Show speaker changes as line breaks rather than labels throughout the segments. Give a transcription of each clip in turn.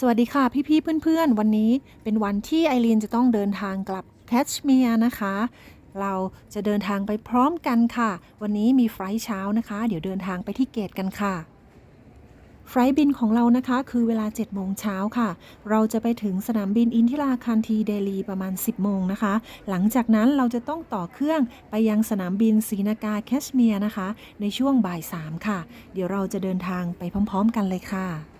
สวัสดีค่ะพี่ๆเพื่อนๆ วันนี้เป็นวันที่ไอรีนจะต้องเดินทางกลับแคชเมียร์นะคะ เราจะเดินทางไปพร้อมกันค่ะ วันนี้มีไฟล์เช้านะคะ เดี๋ยวเดินทางไปที่เกตกันค่ะ ไฟล์บินของเรานะคะ คือเวลา 7 โมงเช้าค่ะ เราจะไปถึงสนามบินอินทิราคันทีเดลีประมาณ 10 โมงนะคะ หลังจากนั้นเราจะต้องต่อเครื่องไปยังสนามบินศรีนากาแคชเมียร์นะคะ ในช่วงบ่าย 3 ค่ะ เดี๋ยวเราจะเดินทางไปพร้อม ๆ กันเลยค่ะ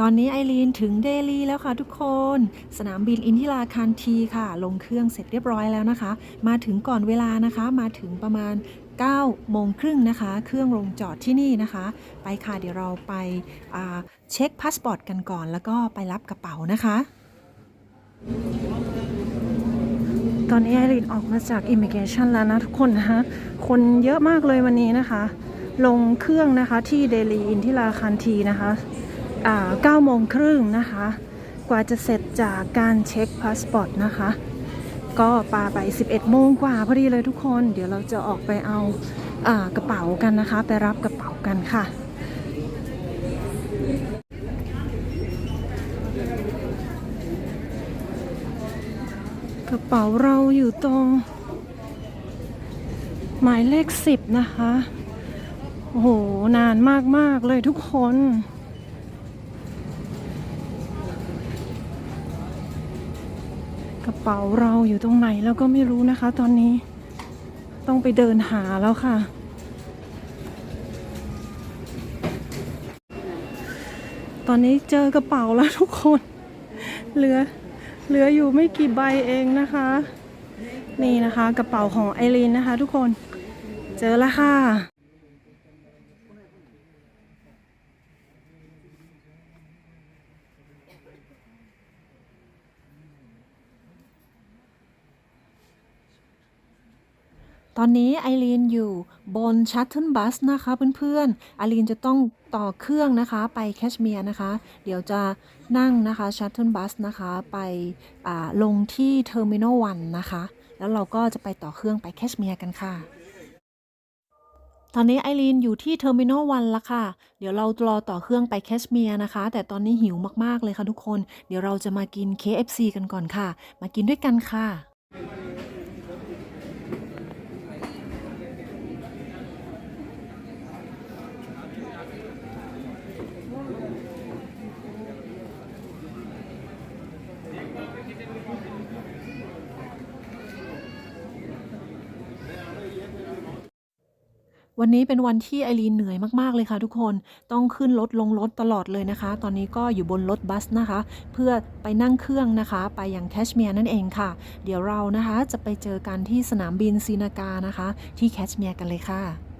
ตอนนี้ไอรีนถึงเดลีแล้วค่ะทุกคน สนามบินอินทิราคารทีค่ะ ลงเครื่องเสร็จเรียบร้อยแล้วนะคะ มาถึงก่อนเวลานะคะ มาถึงประมาณ9โมงครึ่งนะคะ เครื่องลงจอดที่นี่นะคะ ไปค่ะเดี๋ยวเราไปาเช็คพาสปอร์ตกันก่อน แล้วก็ไปรับกระเป๋านะคะ
ตอนนี้ไอรินออกมาจากอิมิเกชันแล้วนะทุกคนนะคะคนเยอะมากเลยวันนี้นะคะ ลงเครื่องนะคะที่เดลีอินทิราคันทีนะคะ 9โมงครึ่งนะคะ กว่าจะเสร็จจากการเช็คพาสปอร์ตนะคะ ก็ปาไป 11 โมงกว่าพอดีเลยทุกคน เดี๋ยวเราจะออกไปเอาอากระเป๋ากันนะคะ ไปรับกระเป๋ากันค่ะกระเป๋าเราอยู่ตรง หมายเลขสิบนะคะ โอ้โห นานมาก ๆ เลยทุกคน กระเป๋าเราอยู่ตรงไหนแล้วก็ไม่รู้นะคะ ตอนนี้ต้องไปเดินหาแล้วค่ะ ตอนนี้เจอกระเป๋าแล้วทุกคน เหลือเหลืออยู่ไม่กี่ใบเองนะคะ นี่นะคะกระเป๋าของไอรีนนะคะ ทุกคน เจอแล้วค่ะ
ตอนนี้ไอรีนอยู่บนชัตเทิลบัสนะคะเพื่อนๆไอรีนจะต้องต่อเครื่องนะคะไปแคชเมียร์นะคะ เดี๋ยวจะนั่งนะคะชัตเทิลบัสนะคะไปลงที่เทอร์มินอลวันนะคะ แล้วเราก็จะไปต่อเครื่องไปแคชเมียร์กันค่ะ ตอนนี้ไอรีนอยู่ที่เทอร์มินอลวันละค่ะ เดี๋ยวเรารอต่อเครื่องไปแคชเมียร์นะคะ แต่ตอนนี้หิวมากๆเลยค่ะทุกคน เดี๋ยวเราจะมากิน KFC กันก่อนค่ะ มากินด้วยกันค่ะ วันนี้เป็นวันที่ไอรีนเหนื่อยมากๆเลยค่ะทุกคนต้องขึ้นรถลงรถตลอดเลยนะคะ ตอนนี้ก็อยู่บนรถบัสนะคะ เพื่อไปนั่งเครื่องนะคะ ไปยังแคชเมียร์นั่นเองค่ะ เดี๋ยวเรานะคะจะไปเจอกันที่สนามบินซีนากานะคะ ที่แคชเมียร์กันเลยค่ะ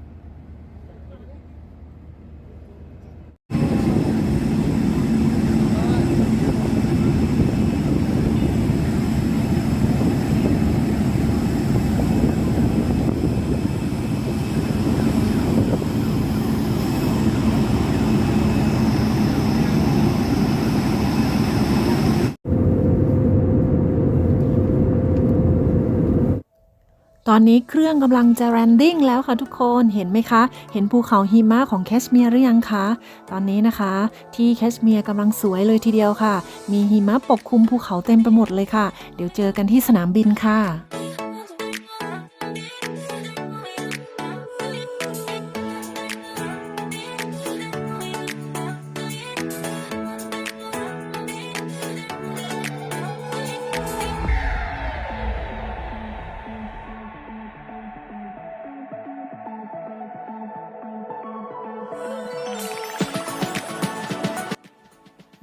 ตอนนี้เครื่องกำลังจะแรนดิ้งแล้วค่ะทุกคนเห็นไหมคะ เห็นภูเขาหิมะของแคชเมียร์หรือยังคะ ตอนนี้นะคะ ที่แคชเมียร์กำลังสวยเลยทีเดียวค่ะ มีหิมะปกคลุมภูเขาเต็มไปหมดเลยค่ะ เดี๋ยวเจอกันที่สนามบินค่ะ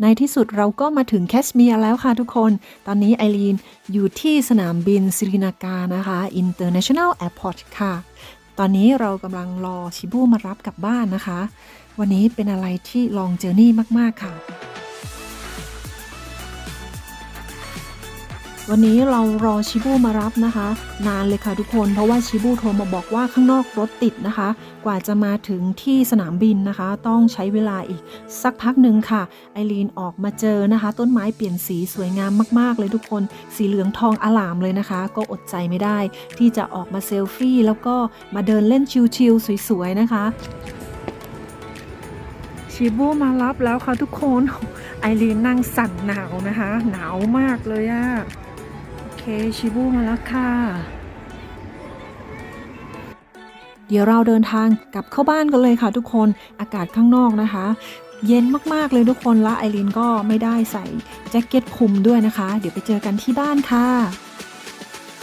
ในที่สุดเราก็มาถึงแคชเมียร์แล้วค่ะทุกคน ตอนนี้ไอรีนอยู่ที่สนามบินสิรินากานะคะ International Airport ค่ะ ตอนนี้เรากำลังรอชิบูมารับกลับบ้านนะคะ วันนี้เป็นอะไรที่ลองเจอร์นี่มาก ๆ ค่ะ วันนี้เรารอชิบูมารับนะคะ นานเลยค่ะทุกคน เพราะว่าชิบูโทรมาบอกว่าข้างนอกรถติดนะคะ กว่าจะมาถึงที่สนามบินนะคะ ต้องใช้เวลาอีกสักพักหนึ่งค่ะ ไอรีนออกมาเจอนะคะ ต้นไม้เปลี่ยนสีสวยงามมากๆ เลยทุกคน สีเหลืองทองอลามเลยนะคะ ก็อดใจไม่ได้ ที่จะออกมาเซลฟี่ แล้วก็มาเดินเล่นชิลๆสวยๆนะคะ
ชิบูมารับแล้วค่ะทุกคน ไอรีนนั่งสั่นหนาวนะคะ หนาวมากเลยอะ เคชิบูมาแล้วค่ะ
เดี๋ยวเราเดินทางกลับเข้าบ้านกันเลยค่ะทุกคนอากาศข้างนอกนะคะ เย็นมากๆเลยทุกคนและไอรินก็ไม่ได้ใส่แจ็คเก็ตคลุมด้วยนะคะ เดี๋ยวไปเจอกันที่บ้านค่ะ